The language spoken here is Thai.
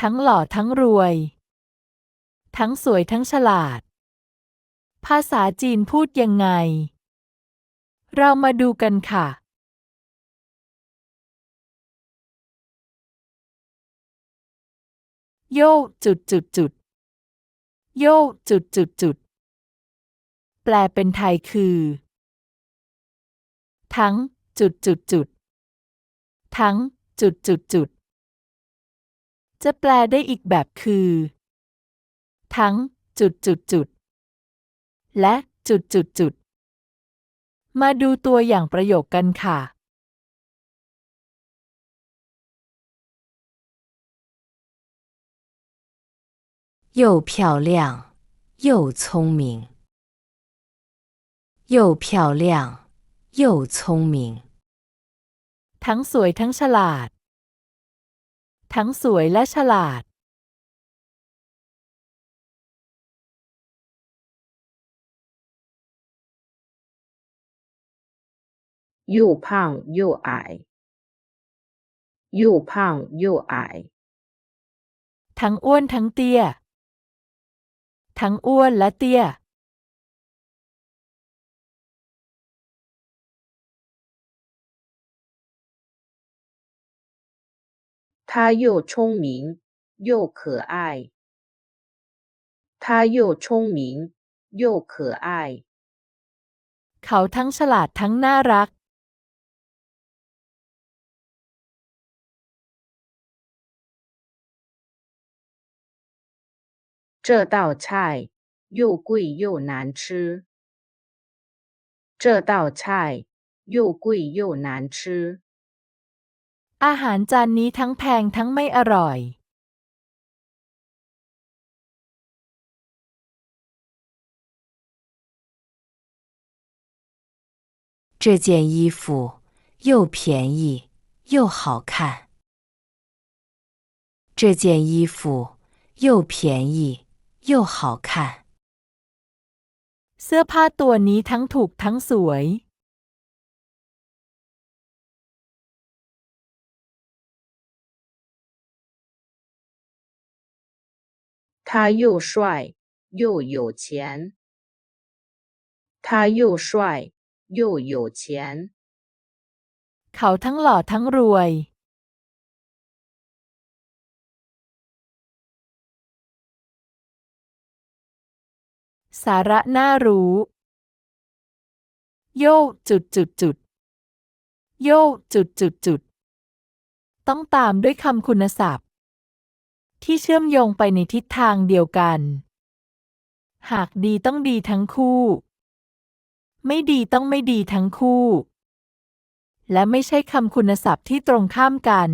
ทั้งหล่อทั้งรวย ทั้งสวยทั้งฉลาด ภาษาจีนพูดยังไง เรามาดูกันค่ะ โยจุดจุดจุดโยจุดจุดจุดแปลเป็นไทยคือ ทั้งจุดจุดจุดทั้งจุดจุดจุด จะแปลได้อีกแบบคือ ทั้ง จุดจุดจุด และจุดจุดจุด มาดูตัวอย่างประโยคกันค่ะ 又漂亮又聪明，又漂亮又聪明。 ทั้งสวยทั้งฉลาด ทั้งสวยและฉลาด 又胖又矮，又胖又矮， ทั้งอ้วนทั้งเตี้ย ทั้งอ้วนและเตี้ย 他又聪明又可爱，他又聪明又可爱。 เขาทั้งฉลาดทั้งน่ารัก 这道菜又贵又难吃，这道菜又贵又难吃。 อาหารจานนี้ทั้งแพงทั้งไม่อร่อย 这件衣服又便宜又好看。这件衣服又便宜又好看。 เสื้อผ้าตัวนี้ทั้งถูกทั้งสวย 他又帅又有钱，他又帅又有钱。 เขาทั้งหล่อทั้งรวย สาระน่ารู้ โยจุดจุดจุด โยจุดจุดจุด ต้องตามด้วยคำคุณศัพท์ ที่เชื่อมโยงไปในทิศทางเดียวกัน หากดีต้องดีทั้งคู่ ไม่ดีต้องไม่ดีทั้งคู่ และไม่ใช่คำคุณศัพท์ที่ตรงข้ามกัน